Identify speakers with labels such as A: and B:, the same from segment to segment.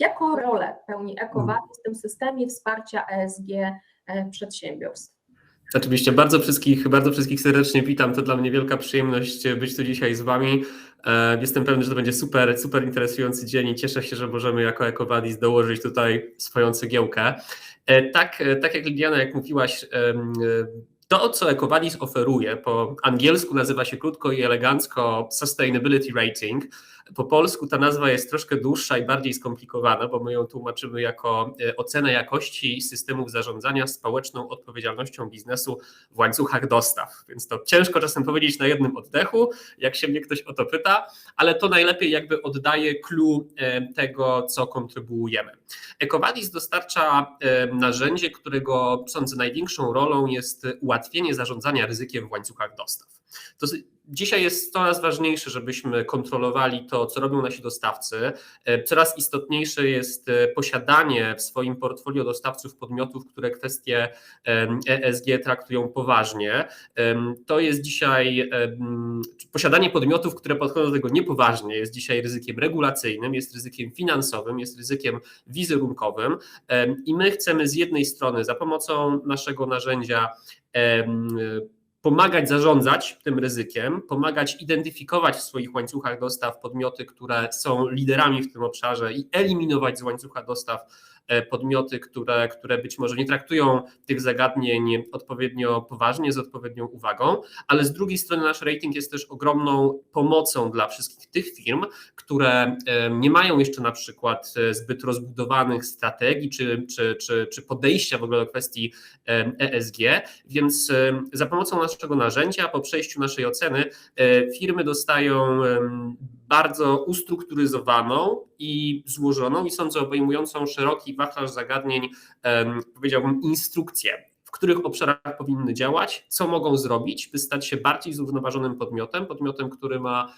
A: Jaką rolę pełni EcoVadis w tym systemie wsparcia ESG przedsiębiorstw?
B: Oczywiście bardzo wszystkich, bardzo wszystkich serdecznie witam. To dla mnie wielka przyjemność być tu dzisiaj z Wami. Jestem pewny, że to będzie super, super interesujący dzień i cieszę się, że możemy jako EcoVadis dołożyć tutaj swoją cegiełkę. Tak, tak jak Lidiana, jak mówiłaś, to, co EcoVadis oferuje, po angielsku nazywa się krótko i elegancko Sustainability Rating. Po polsku ta nazwa jest troszkę dłuższa i bardziej skomplikowana, bo my ją tłumaczymy jako ocenę jakości systemów zarządzania społeczną odpowiedzialnością biznesu w łańcuchach dostaw. Więc to ciężko czasem powiedzieć na jednym oddechu, jak się mnie ktoś o to pyta, ale to najlepiej jakby oddaje clue tego, co kontrybuujemy. EcoVadis dostarcza narzędzie, którego sądzę największą rolą jest ułatwienie zarządzania ryzykiem w łańcuchach dostaw. To dzisiaj jest coraz ważniejsze, żebyśmy kontrolowali to, co robią nasi dostawcy. Coraz istotniejsze jest posiadanie w swoim portfolio dostawców podmiotów, które kwestie ESG traktują poważnie. To jest dzisiaj posiadanie podmiotów, które podchodzą do tego niepoważnie, jest dzisiaj ryzykiem regulacyjnym, jest ryzykiem finansowym, jest ryzykiem wizerunkowym i my chcemy z jednej strony za pomocą naszego narzędzia pomagać zarządzać tym ryzykiem, pomagać identyfikować w swoich łańcuchach dostaw podmioty, które są liderami w tym obszarze i eliminować z łańcucha dostaw podmioty, które, które być może nie traktują tych zagadnień odpowiednio poważnie, z odpowiednią uwagą, ale z drugiej strony nasz rating jest też ogromną pomocą dla wszystkich tych firm, które nie mają jeszcze na przykład zbyt rozbudowanych strategii czy, czy, czy, czy podejścia w ogóle do kwestii ESG, więc za pomocą naszego narzędzia, po przejściu naszej oceny, firmy dostają bardzo ustrukturyzowaną i złożoną i sądzę obejmującą szeroki wachlarz zagadnień, powiedziałbym, instrukcję, w których obszarach powinny działać, co mogą zrobić, by stać się bardziej zrównoważonym podmiotem, podmiotem, który ma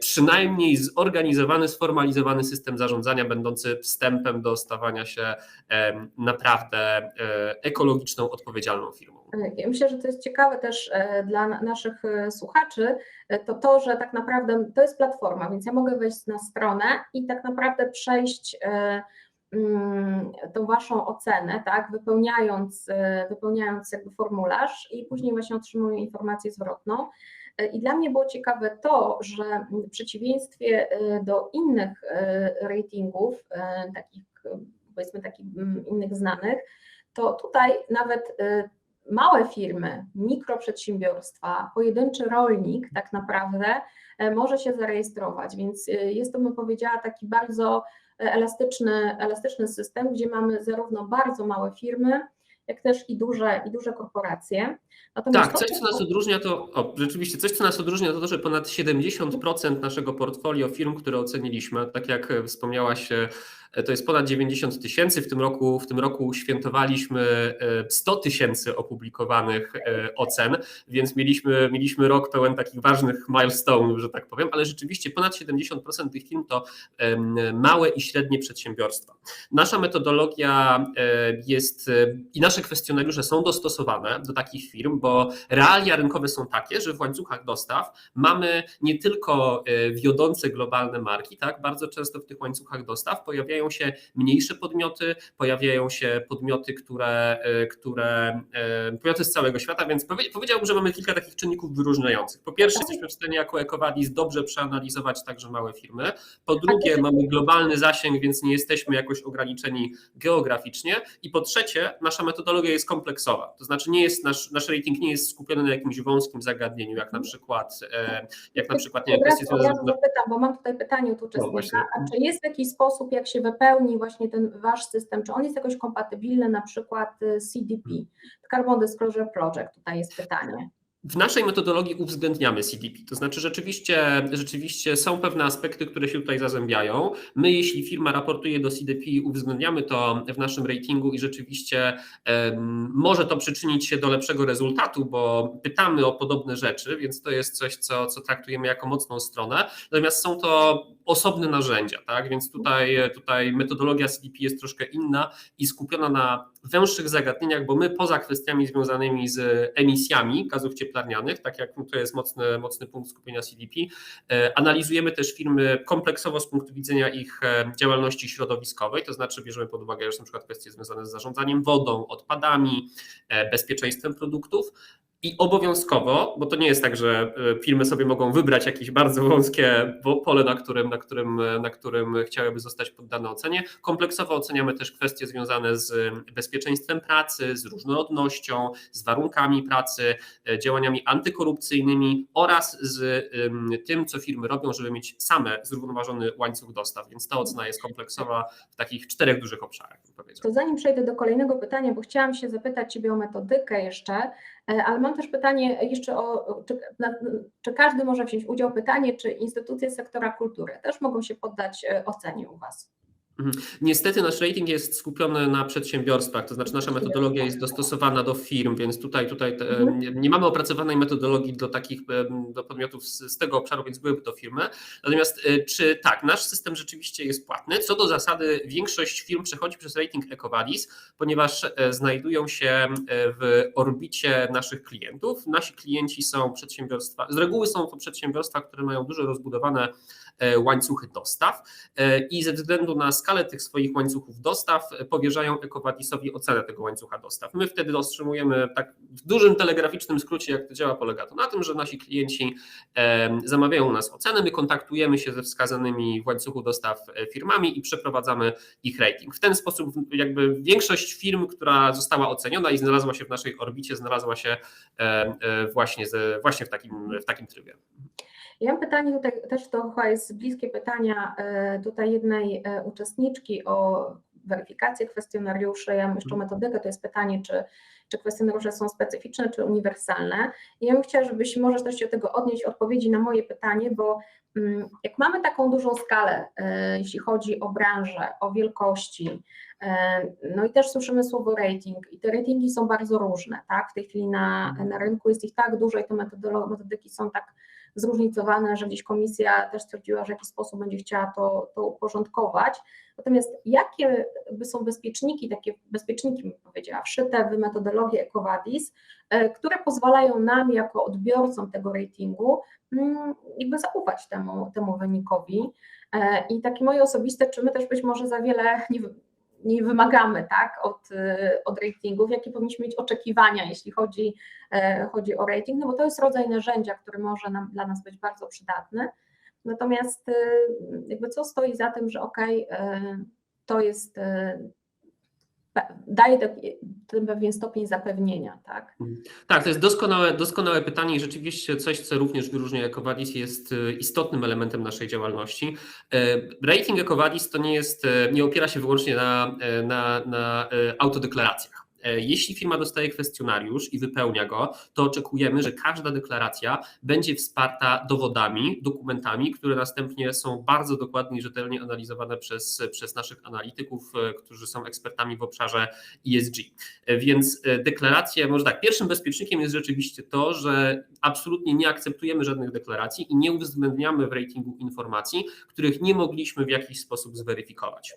B: przynajmniej zorganizowany, sformalizowany system zarządzania, będący wstępem do stawania się naprawdę ekologiczną, odpowiedzialną firmą.
A: Ja myślę, że to jest ciekawe też dla naszych słuchaczy, to to, że tak naprawdę to jest platforma, więc ja mogę wejść na stronę i tak naprawdę przejść tą waszą ocenę, tak, wypełniając, wypełniając jakby formularz i później właśnie otrzymuję informację zwrotną. I dla mnie było ciekawe to, że w przeciwieństwie do innych ratingów, takich powiedzmy takich innych znanych, to tutaj nawet małe firmy, mikroprzedsiębiorstwa, pojedynczy rolnik tak naprawdę może się zarejestrować, więc jest to, bym powiedziała, taki bardzo elastyczny, elastyczny system, gdzie mamy zarówno bardzo małe firmy, jak też i duże, i duże korporacje.
B: Natomiast tak, coś co nas odróżnia to, o, rzeczywiście, coś co nas odróżnia to to, że ponad 70% naszego portfolio firm, które oceniliśmy, tak jak wspomniałaś, to jest ponad 90 tysięcy. W tym roku, w tym roku świętowaliśmy 100 tysięcy opublikowanych ocen, więc mieliśmy, mieliśmy rok pełen takich ważnych milestone'ów, że tak powiem, ale rzeczywiście ponad 70% tych firm to małe i średnie przedsiębiorstwa. Nasza metodologia jest i nasze kwestionariusze są dostosowane do takich firm, bo realia rynkowe są takie, że w łańcuchach dostaw mamy nie tylko wiodące globalne marki, tak, bardzo często w tych łańcuchach dostaw pojawiają pojawiają się mniejsze podmioty, pojawiają się podmioty, które, które podmioty z całego świata, więc powiedziałbym, że mamy kilka takich czynników wyróżniających. Po pierwsze, jesteśmy w stanie jako EcoVadis dobrze przeanalizować także małe firmy. Po drugie, mamy globalny zasięg, więc nie jesteśmy jakoś ograniczeni geograficznie. I po trzecie, nasza metodologia jest kompleksowa. To znaczy, nie jest nasz, nasz rating nie jest skupiony na jakimś wąskim zagadnieniu, jak na przykład, jak na przykład nie kwestie
A: związane z. Zapytam, bo mam tutaj pytanie od uczestnika. No, a czy jest w jakiś sposób, jak się wypełni właśnie ten wasz system, czy on jest jakoś kompatybilny na przykład CDP, Carbon Disclosure Project, tutaj jest pytanie.
B: W naszej metodologii uwzględniamy CDP, to znaczy rzeczywiście, rzeczywiście są pewne aspekty, które się tutaj zazębiają. My, jeśli firma raportuje do CDP, uwzględniamy to w naszym ratingu i rzeczywiście um, może to przyczynić się do lepszego rezultatu, bo pytamy o podobne rzeczy, więc to jest coś, co, co traktujemy jako mocną stronę. Natomiast są to osobne narzędzia, tak? Więc tutaj, tutaj metodologia CDP jest troszkę inna i skupiona na węższych zagadnieniach, bo my poza kwestiami związanymi z emisjami gazów cieplarnianych, tak jak to jest mocny, mocny punkt skupienia CDP, e, analizujemy też firmy kompleksowo z punktu widzenia ich e, działalności środowiskowej, to znaczy bierzemy pod uwagę już na przykład kwestie związane z zarządzaniem wodą, odpadami, e, bezpieczeństwem produktów, i obowiązkowo, bo to nie jest tak, że e, firmy sobie mogą wybrać jakieś bardzo wąskie pole, na którym, na którym, e, na którym chciałyby zostać poddane ocenie. Kompleksowo oceniamy też kwestie związane z bezpieczeństwem pracy, z różnorodnością, z warunkami pracy, e, działaniami antykorupcyjnymi oraz z tym, co firmy robią, żeby mieć same zrównoważony łańcuch dostaw. Więc ta ocena jest kompleksowa w takich czterech dużych obszarach.
A: To zanim przejdę do kolejnego pytania, bo chciałam się zapytać Ciebie o metodykę jeszcze, ale mam też pytanie jeszcze o, czy, na, czy, każdy może wziąć udział, pytanie, czy instytucje sektora kultury też mogą się poddać e, ocenie u Was?
B: Mhm. Niestety nasz rating jest skupiony na przedsiębiorstwach, to znaczy nasza metodologia jest dostosowana do firm, więc tutaj, tutaj te, mhm. nie, nie, mamy opracowanej metodologii do takich do podmiotów z, z, tego obszaru, więc byłyby to firmy. Natomiast e, czy tak, nasz system rzeczywiście jest płatny? Co do zasady większość firm przechodzi przez rating EcoVadis, ponieważ e, znajdują się e, w orbicie naszych klientów. Nasi klienci są przedsiębiorstwa, z reguły są to przedsiębiorstwa, które mają dużo rozbudowane łańcuchy dostaw i ze względu na skalę tych swoich łańcuchów dostaw powierzają Ecovadisowi ocenę tego łańcucha dostaw. My wtedy otrzymujemy tak w dużym telegraficznym skrócie, jak to działa, polega to na tym, że nasi klienci zamawiają u nas ocenę, my kontaktujemy się ze wskazanymi w łańcuchu dostaw e, firmami i przeprowadzamy ich rating. W ten sposób jakby większość firm, która została oceniona i znalazła się w naszej orbicie, znalazła się e, właśnie, właśnie w, takim, w takim trybie.
A: Ja mam pytanie tutaj też to chyba jest bliskie pytania e, tutaj jednej e, uczestniczki o weryfikację kwestionariuszy. Ja mam jeszcze mhm. metodykę, to jest pytanie, czy, czy kwestionariusze są specyficzne, czy uniwersalne. I ja bym chciała, żebyś może też się do tego odnieść odpowiedzi na moje pytanie, bo mm, jak mamy taką dużą skalę, e, jeśli chodzi o branżę, o wielkości, no i też słyszymy słowo rating i te ratingi są bardzo różne, tak? W tej chwili na, mhm. na rynku jest ich tak dużo i te metodyki są tak zróżnicowane, że gdzieś komisja też stwierdziła, że w jakiś sposób będzie chciała to, to uporządkować. Natomiast jakie by są bezpieczniki, takie bezpieczniki bym powiedziała, wszyte w metodologię EcoVadis, e, które pozwalają nam jako odbiorcom tego ratingu mm, jakby zaufać temu, temu wynikowi. E, I takie moje osobiste, czy my też być może za wiele nie, nie wymagamy tak, od, y, od ratingów, jakie powinniśmy mieć oczekiwania, jeśli chodzi, e, chodzi o rating, no bo to jest rodzaj narzędzia, który może nam, dla nas być bardzo przydatny. Natomiast y, jakby co stoi za tym, że ok, to jest y, daje ten pewien stopień zapewnienia, tak? Mhm.
B: Tak, to jest doskonałe, doskonałe pytanie i rzeczywiście coś, co również wyróżnia EcoVadis jest e, istotnym elementem naszej działalności. E, rating EcoVadis to nie jest, e, nie opiera się wyłącznie na, na, na autodeklaracjach. E, jeśli firma dostaje kwestionariusz i wypełnia go, to oczekujemy, że każda deklaracja będzie wsparta dowodami, dokumentami, które następnie są bardzo dokładnie i rzetelnie analizowane przez, przez naszych analityków, e, którzy są ekspertami w obszarze ESG. E, więc deklaracje, może tak, pierwszym bezpiecznikiem jest rzeczywiście to, że absolutnie nie akceptujemy żadnych deklaracji i nie uwzględniamy w ratingu informacji, których nie mogliśmy w jakiś sposób zweryfikować.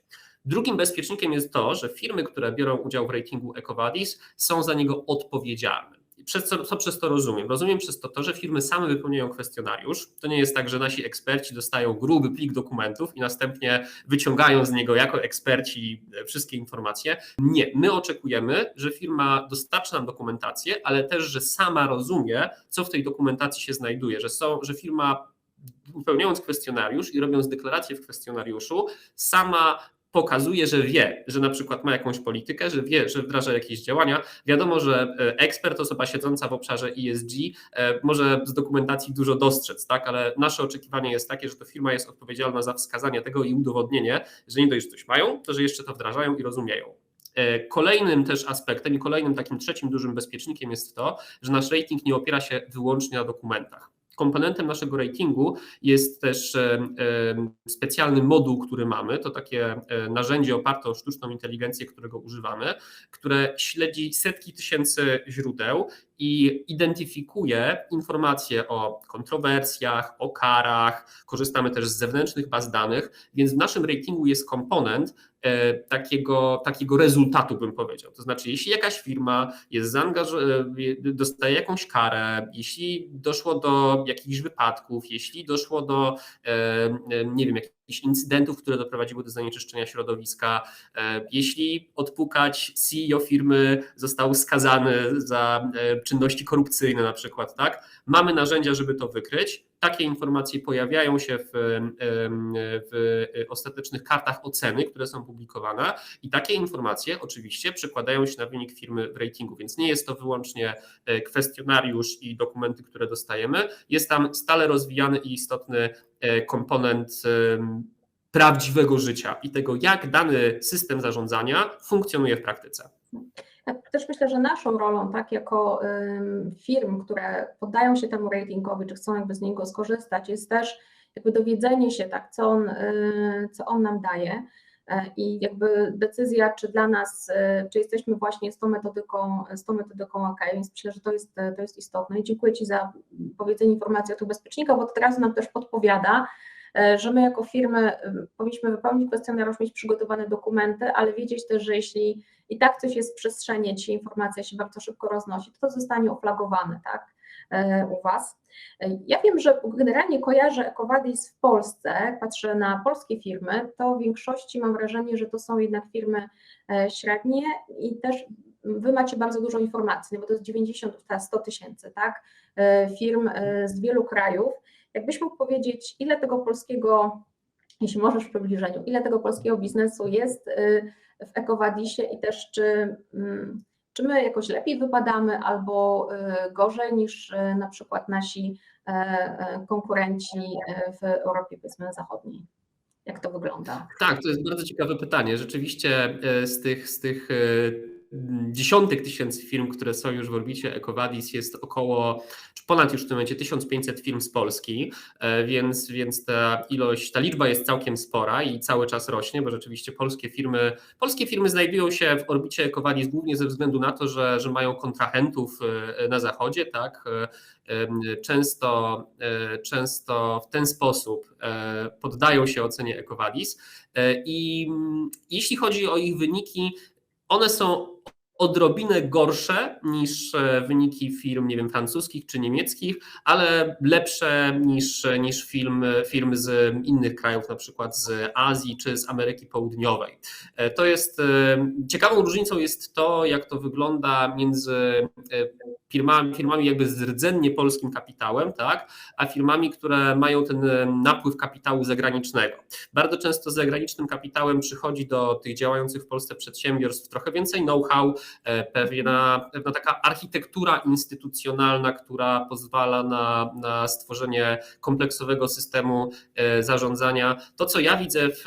B: Drugim bezpiecznikiem jest to, że firmy, które biorą udział w ratingu EcoVadis są za niego odpowiedzialne. Przez co, co, przez to rozumiem? Rozumiem przez to to, że firmy same wypełniają kwestionariusz. To nie jest tak, że nasi eksperci dostają gruby plik dokumentów i następnie wyciągają z niego jako eksperci wszystkie informacje. Nie, my oczekujemy, że firma dostarczy nam dokumentację, ale też, że sama rozumie, co w tej dokumentacji się znajduje, że, są, że firma wypełniając kwestionariusz i robiąc deklarację w kwestionariuszu, sama pokazuje, że wie, że na przykład ma jakąś politykę, że wie, że wdraża jakieś działania. Wiadomo, że e, ekspert, osoba siedząca w obszarze ESG e, może z dokumentacji dużo dostrzec, tak? ale nasze oczekiwanie jest takie, że to firma jest odpowiedzialna za wskazanie tego i udowodnienie, że nie dość, coś mają, to że jeszcze to wdrażają i rozumieją. E, kolejnym też aspektem i kolejnym takim trzecim dużym bezpiecznikiem jest to, że nasz rating nie opiera się wyłącznie na dokumentach. Komponentem naszego ratingu jest też e, e, specjalny moduł, który mamy. To takie e, narzędzie oparte o sztuczną inteligencję, którego używamy, które śledzi setki tysięcy źródeł i identyfikuje informacje o kontrowersjach, o karach, korzystamy też z zewnętrznych baz danych, więc w naszym ratingu jest komponent takiego, takiego rezultatu, bym powiedział. To znaczy, jeśli jakaś firma jest zaangażowana, dostaje jakąś karę, jeśli doszło do jakichś wypadków, jeśli doszło do, e, nie wiem, jakichś incydentów, które doprowadziły do zanieczyszczenia środowiska, e, jeśli odpukać CEO firmy został skazany za czynności korupcyjne na przykład, tak? Mamy narzędzia, żeby to wykryć. Takie informacje pojawiają się w, w ostatecznych kartach oceny, które są publikowane i takie informacje oczywiście przekładają się na wynik firmy w ratingu, więc nie jest to wyłącznie e, kwestionariusz i dokumenty, które dostajemy. Jest tam stale rozwijany i istotny e, komponent prawdziwego życia i tego, jak dany system zarządzania funkcjonuje w praktyce.
A: Ja też myślę, że naszą rolą, tak, jako firm, które poddają się temu ratingowi, czy chcą jakby z niego skorzystać, jest też jakby dowiedzenie się, tak, co on, y, co on nam daje e, i jakby decyzja, czy dla nas, y, czy jesteśmy właśnie z tą metodyką, z tą metodyką OK, więc myślę, że to jest, to jest istotne. I dziękuję Ci za powiedzenie informacji od ubezpiecznika, bo to teraz nam też podpowiada, e, że my jako firmy powinniśmy wypełnić kwestionariusz, mieć przygotowane dokumenty, ale wiedzieć też, że jeśli i tak coś jest w przestrzeni, dzisiaj informacja się bardzo szybko roznosi, to, to zostanie oflagowane, tak, e, u Was. E, ja wiem, że generalnie kojarzę Ecowadis w Polsce, patrzę na polskie firmy, to w większości mam wrażenie, że to są jednak firmy e, średnie i też Wy macie bardzo dużo informacji, no bo to jest 90, 100 tysięcy, tak, firm z wielu krajów. Jakbyś mógł powiedzieć, ile tego polskiego, jeśli możesz w przybliżeniu, ile tego polskiego biznesu jest w Ekowadisie i też czy, mm, czy my jakoś lepiej wypadamy albo y, gorzej niż y, na przykład nasi e, e, konkurenci e, w Europie powiedzmy zachodniej. Jak to wygląda?
B: Tak, to jest bardzo ciekawe pytanie. Rzeczywiście z tych, z tych dziesiątek tysięcy firm, które są już w orbicie EcoVadis, jest około, czy ponad już w tym momencie 1500 firm z Polski, e, więc, więc ta ilość, ta liczba jest całkiem spora i cały czas rośnie, bo rzeczywiście polskie firmy, polskie firmy znajdują się w orbicie EcoVadis głównie ze względu na to, że, że mają kontrahentów e, na zachodzie, tak, e, często, często w ten sposób poddają się ocenie EcoVadis. I jeśli chodzi o ich wyniki, one są odrobinę gorsze niż e, wyniki firm, nie wiem, francuskich czy niemieckich, ale lepsze niż, niż firm, firm z innych krajów, na przykład z Azji czy z Ameryki Południowej. E, to jest e, ciekawą różnicą jest to, jak to wygląda między firmami, firmami jakby z rdzennie polskim kapitałem, tak, a firmami, które mają ten napływ kapitału zagranicznego. Bardzo często z zagranicznym kapitałem przychodzi do tych działających w Polsce przedsiębiorstw trochę więcej know-how, pewna, pewna taka architektura instytucjonalna, która pozwala na, na stworzenie kompleksowego systemu e, zarządzania. To, co ja widzę w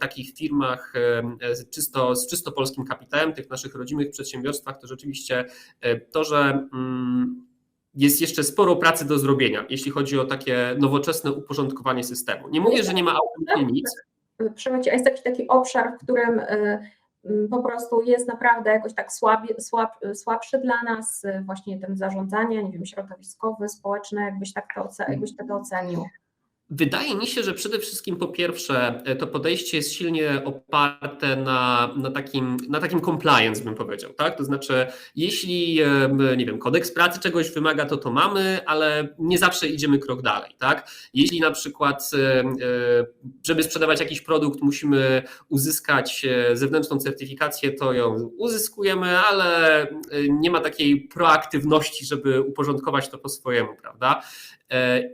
B: takich firmach e, czysto, z czysto polskim kapitałem, tych naszych rodzimych przedsiębiorstwach, to rzeczywiście to, że mm, Mm, jest jeszcze sporo pracy do zrobienia, jeśli chodzi o takie nowoczesne uporządkowanie systemu. Nie mówię, że nie ma absolutnie nic.
A: Przechodzi, a jest taki, taki obszar, w którym y, y, po prostu jest naprawdę jakoś tak słabie, słab, słabszy dla nas, y, właśnie ten zarządzania, nie wiem, środowiskowy, społeczny, jakbyś tak to, jakbyś ocenił.
B: Wydaje mi się, że przede wszystkim po pierwsze e, to podejście jest silnie oparte na, na, takim, na takim compliance, bym powiedział. Tak? To znaczy, jeśli nie wiem, kodeks pracy czegoś wymaga, to to mamy, ale nie zawsze idziemy krok dalej. Tak? Jeśli na przykład, e, e, żeby sprzedawać jakiś produkt, musimy uzyskać zewnętrzną certyfikację, to ją uzyskujemy, ale nie ma takiej proaktywności, żeby uporządkować to po swojemu, prawda?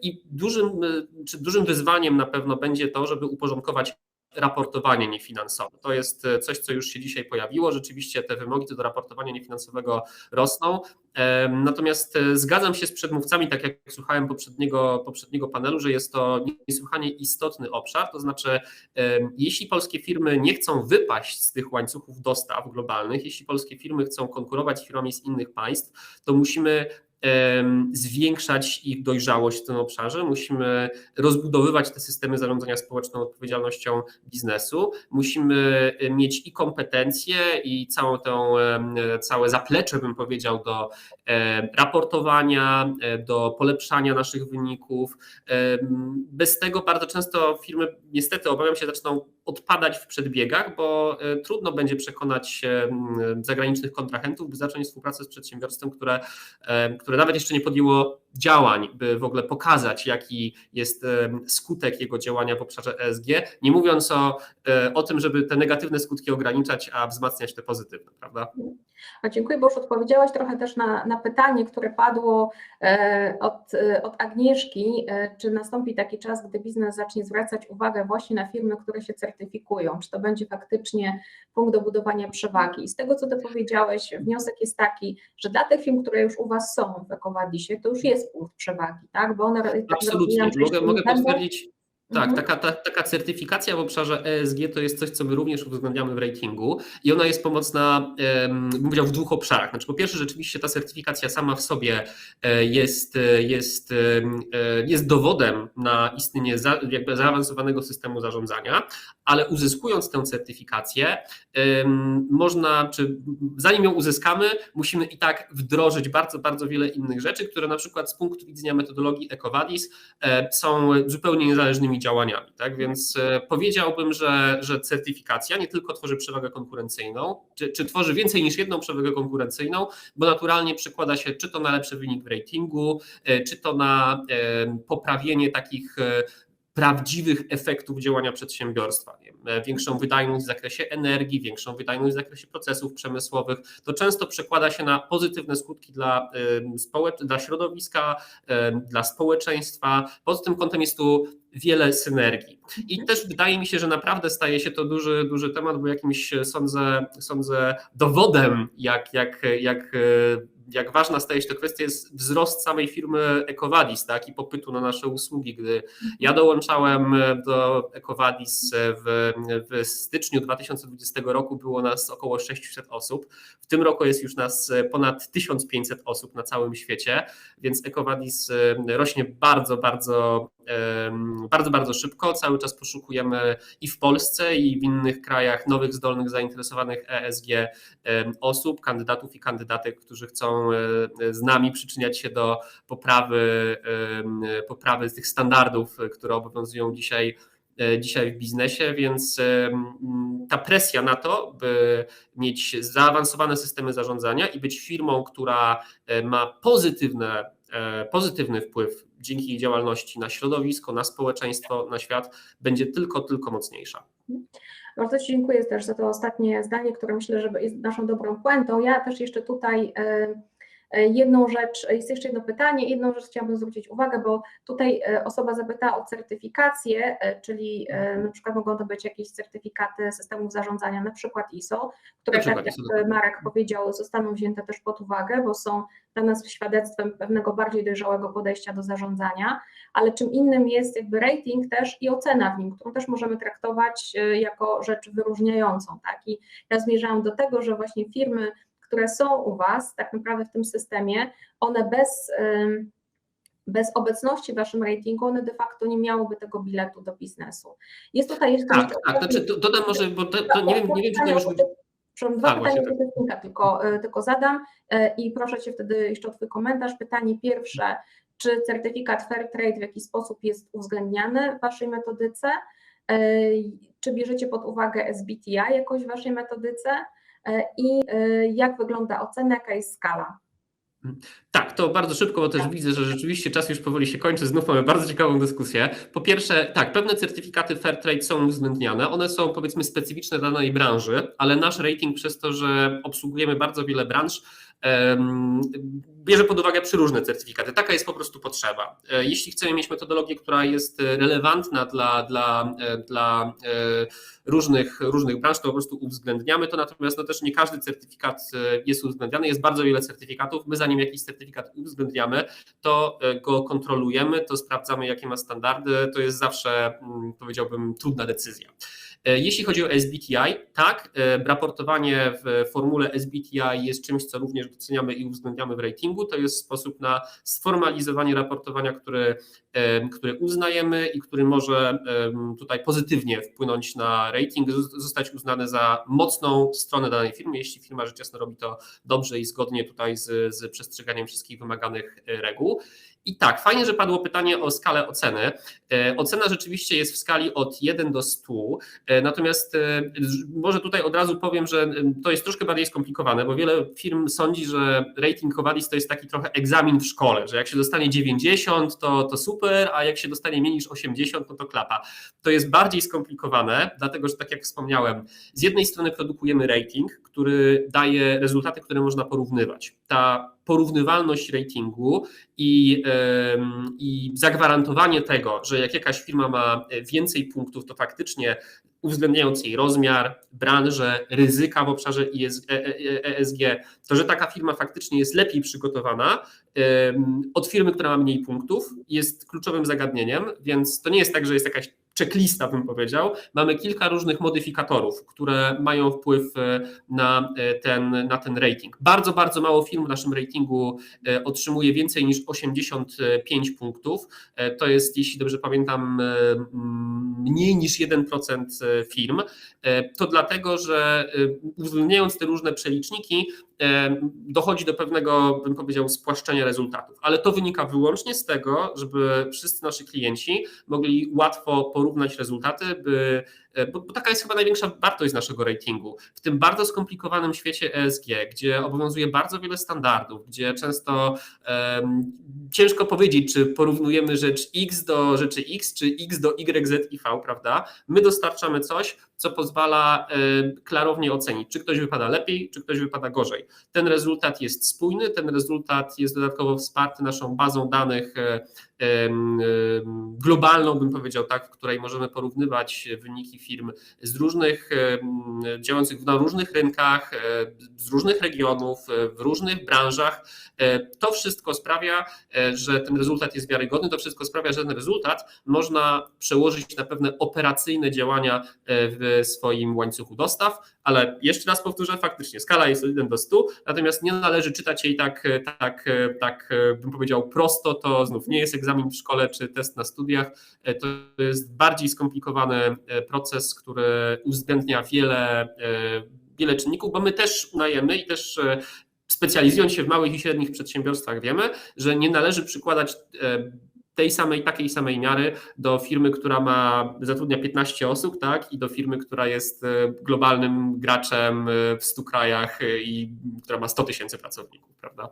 B: I dużym, czy dużym wyzwaniem na pewno będzie to, żeby uporządkować raportowanie niefinansowe. To jest e, coś, co już się dzisiaj pojawiło. Rzeczywiście te wymogi do raportowania niefinansowego rosną. Natomiast e, zgadzam się z przedmówcami, tak jak słuchałem poprzedniego, poprzedniego panelu, że jest to niesłychanie istotny obszar. To znaczy, jeśli polskie firmy nie chcą wypaść z tych łańcuchów dostaw globalnych, jeśli polskie firmy chcą konkurować z firmami z innych państw, to musimy zwiększać ich dojrzałość w tym obszarze, musimy rozbudowywać te systemy zarządzania społeczną odpowiedzialnością biznesu, musimy mieć i kompetencje i całą tą, całe zaplecze, bym powiedział, do raportowania, do polepszania naszych wyników. Bez tego bardzo często firmy, niestety, obawiam się, zaczną odpadać w przedbiegach, bo e, trudno będzie przekonać zagranicznych kontrahentów, by zacząć współpracę z przedsiębiorstwem, które, które nawet jeszcze nie podjęło działań, by w ogóle pokazać, jaki jest skutek jego działania w obszarze ESG, nie mówiąc o, e, o tym, żeby te negatywne skutki ograniczać, a wzmacniać te pozytywne, prawda?
A: A dziękuję, bo już odpowiedziałaś trochę też na, na pytanie, które padło e, od, e, od Agnieszki, czy nastąpi taki czas, gdy biznes zacznie zwracać uwagę właśnie na firmy, które się certyfikują, czy to będzie faktycznie punkt do budowania przewagi. I z tego, co Ty powiedziałeś, wniosek jest taki, że dla tych firm, które już u Was są w Ecovadisie, to już jest punkt przewagi, tak?
B: Bo one Absolutnie, mogę, mogę potwierdzić, tak, mhm. taka, ta, taka certyfikacja w obszarze ESG to jest coś, co my również uwzględniamy w ratingu i ona jest pomocna, bym powiedział, w dwóch obszarach. Znaczy, po pierwsze, rzeczywiście ta certyfikacja sama w sobie e, jest, e, jest, e, jest dowodem na istnienie za, jakby zaawansowanego systemu zarządzania, ale uzyskując tę certyfikację, można, czy zanim ją uzyskamy, musimy i tak wdrożyć bardzo, bardzo wiele innych rzeczy, które na przykład z punktu widzenia metodologii EcoVadis są zupełnie niezależnymi działaniami. Tak? Więc e, powiedziałbym, że, że certyfikacja nie tylko tworzy przewagę konkurencyjną, czy, czy tworzy więcej niż jedną przewagę konkurencyjną, bo naturalnie przekłada się czy to na lepszy wynik w ratingu, e, czy to na e, poprawienie takich prawdziwych efektów działania przedsiębiorstwa. Nie? Większą wydajność w zakresie energii, większą wydajność w zakresie procesów przemysłowych. To często przekłada się na pozytywne skutki dla, dla środowiska, dla społeczeństwa. Pod tym kątem jest tu wiele synergii. I też wydaje mi się, że naprawdę staje się to duży, duży temat, bo jakimś sądzę, sądzę dowodem, jak, jak, jak jak ważna staje się to kwestia, jest wzrost samej firmy Ecovadis tak, i popytu na nasze usługi. Gdy ja dołączałem do Ecovadis w, w styczniu 2020 roku, było nas około 600 osób. W tym roku jest już nas ponad 1500 osób na całym świecie, więc Ecovadis rośnie bardzo, bardzo bardzo, bardzo szybko. Cały czas poszukujemy i w Polsce, i w innych krajach nowych, zdolnych, zainteresowanych ESG osób, kandydatów i kandydatek, którzy chcą e, z nami przyczyniać się do poprawy, poprawy tych standardów, które obowiązują dzisiaj e, dzisiaj w biznesie, więc ta presja na to, by mieć zaawansowane systemy zarządzania i być firmą, która e, ma pozytywne, pozytywny wpływ dzięki jej działalności na środowisko, na społeczeństwo, na świat będzie tylko, tylko mocniejsza.
A: Bardzo Ci dziękuję też za to ostatnie zdanie, które myślę, że jest naszą dobrą puentą. Ja też jeszcze tutaj E, jedną rzecz, jest jeszcze jedno pytanie, jedną rzecz chciałabym zwrócić uwagę, bo tutaj e, osoba zapytała o certyfikację, e, czyli na przykład mogą to być jakieś certyfikaty systemów zarządzania, na przykład ISO, które tak jak Marek powiedział, zostaną wzięte też pod uwagę, bo są dla nas świadectwem pewnego bardziej dojrzałego podejścia do zarządzania, ale czym innym jest jakby rating też i ocena w nim, którą też możemy traktować jako rzecz wyróżniającą, tak? I ja zmierzałam do tego, że właśnie firmy które są u Was tak naprawdę w tym systemie, one bez, bez obecności w Waszym ratingu, one de facto nie miałyby tego biletu do biznesu.
B: Jest tutaj jeszcze... Tak, tak, znaczy dodam może, bo to, to nie, wiem, nie wiem, czy to już...
A: Przepraszam, dwa A, pytania do tylko, e, tylko zadam e, i proszę Cię wtedy jeszcze o Twój komentarz. Pytanie pierwsze, czy certyfikat Fairtrade w jakiś sposób jest uwzględniany w Waszej metodyce? E, czy bierzecie pod uwagę SBTI jakoś w Waszej metodyce? E, i e, jak wygląda ocena, jaka jest skala.
B: Tak, to bardzo szybko, bo też tak. widzę, że rzeczywiście czas już powoli się kończy. Znów mamy bardzo ciekawą dyskusję. Po pierwsze, tak, pewne certyfikaty Fairtrade są uwzględniane. One są powiedzmy specyficzne dla danej branży, ale nasz rating przez to, że obsługujemy bardzo wiele branż, bierze pod uwagę przyróżne certyfikaty. Taka jest po prostu potrzeba. E, jeśli chcemy mieć metodologię, która jest relevantna dla, dla, e, dla e, różnych, różnych branż, to po prostu uwzględniamy to, natomiast no też nie każdy certyfikat jest uwzględniany. Jest bardzo wiele certyfikatów. My zanim jakiś certyfikat uwzględniamy, to go kontrolujemy, to sprawdzamy, jakie ma standardy. To jest zawsze, mm, powiedziałbym, trudna decyzja. Jeśli chodzi o SBTI, tak, raportowanie w formule SBTI jest czymś, co również doceniamy i uwzględniamy w ratingu. To jest sposób na sformalizowanie raportowania, które, które uznajemy i który może tutaj pozytywnie wpłynąć na rating, zostać uznany za mocną stronę danej firmy, jeśli firma rzecz jasna robi to dobrze i zgodnie tutaj z, z przestrzeganiem wszystkich wymaganych reguł. I tak, fajnie, że padło pytanie o skalę oceny. E, ocena rzeczywiście jest w skali od 1 do 100, e, natomiast e, może tutaj od razu powiem, że to jest troszkę bardziej skomplikowane, bo wiele firm sądzi, że rating Covalis to jest taki trochę egzamin w szkole, że jak się dostanie 90, to, to super, a jak się dostanie mniej niż 80, no to klapa. To jest bardziej skomplikowane, dlatego że tak jak wspomniałem, z jednej strony produkujemy rating, który daje rezultaty, które można porównywać. Ta porównywalność ratingu i, i zagwarantowanie tego, że jak jakaś firma ma więcej punktów, to faktycznie uwzględniając jej rozmiar, branżę, ryzyka w obszarze ESG, e, e, to że taka firma faktycznie jest lepiej przygotowana od firmy, która ma mniej punktów, jest kluczowym zagadnieniem, więc to nie jest tak, że jest jakaś checklista, bym powiedział. Mamy kilka różnych modyfikatorów, które mają wpływ e, na e, ten, na ten rating. Bardzo, bardzo mało firm w naszym ratingu e, otrzymuje więcej niż 85 punktów. To jest, jeśli dobrze pamiętam, mniej niż 1% firm. To dlatego, że uwzględniając te różne przeliczniki, dochodzi do pewnego, bym powiedział, spłaszczenia rezultatów. Ale to wynika wyłącznie z tego, żeby wszyscy nasi klienci mogli łatwo porównać rezultaty, by bo, bo, taka jest chyba największa wartość naszego ratingu. W tym bardzo skomplikowanym świecie ESG, gdzie obowiązuje bardzo wiele standardów, gdzie często um, ciężko powiedzieć, czy porównujemy rzecz X do rzeczy X, czy X do Y, Z i V, prawda? My dostarczamy coś, co pozwala e, klarownie ocenić, czy ktoś wypada lepiej, czy ktoś wypada gorzej. Ten rezultat jest spójny, ten rezultat jest dodatkowo wsparty naszą bazą danych e, globalną, bym powiedział tak, w której możemy porównywać wyniki firm z różnych, działających na różnych rynkach, e, z różnych regionów, e, w różnych branżach. E, to wszystko sprawia, że ten rezultat jest wiarygodny, to wszystko sprawia, że ten rezultat można przełożyć na pewne operacyjne działania w swoim łańcuchu dostaw, ale jeszcze raz powtórzę, faktycznie skala jest od 1 do 100, natomiast nie należy czytać jej tak, tak, tak bym powiedział prosto, to znów nie jest egzamin w szkole czy test na studiach, to jest bardziej skomplikowany proces, który uwzględnia wiele, wiele czynników, bo my też unajemy i też specjalizując się w małych i średnich przedsiębiorstwach wiemy, że nie należy przykładać tej samej, takiej samej miary do firmy, która ma, zatrudnia 15 osób, tak, i do firmy, która jest e, globalnym graczem e, w 100 krajach e, i która ma 100 tysięcy pracowników, prawda?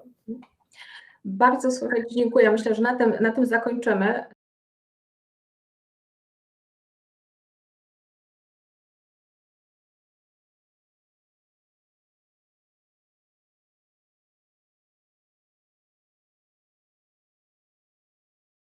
A: Bardzo słuchajcie, dziękuję. Myślę, że na tym, na tym zakończymy.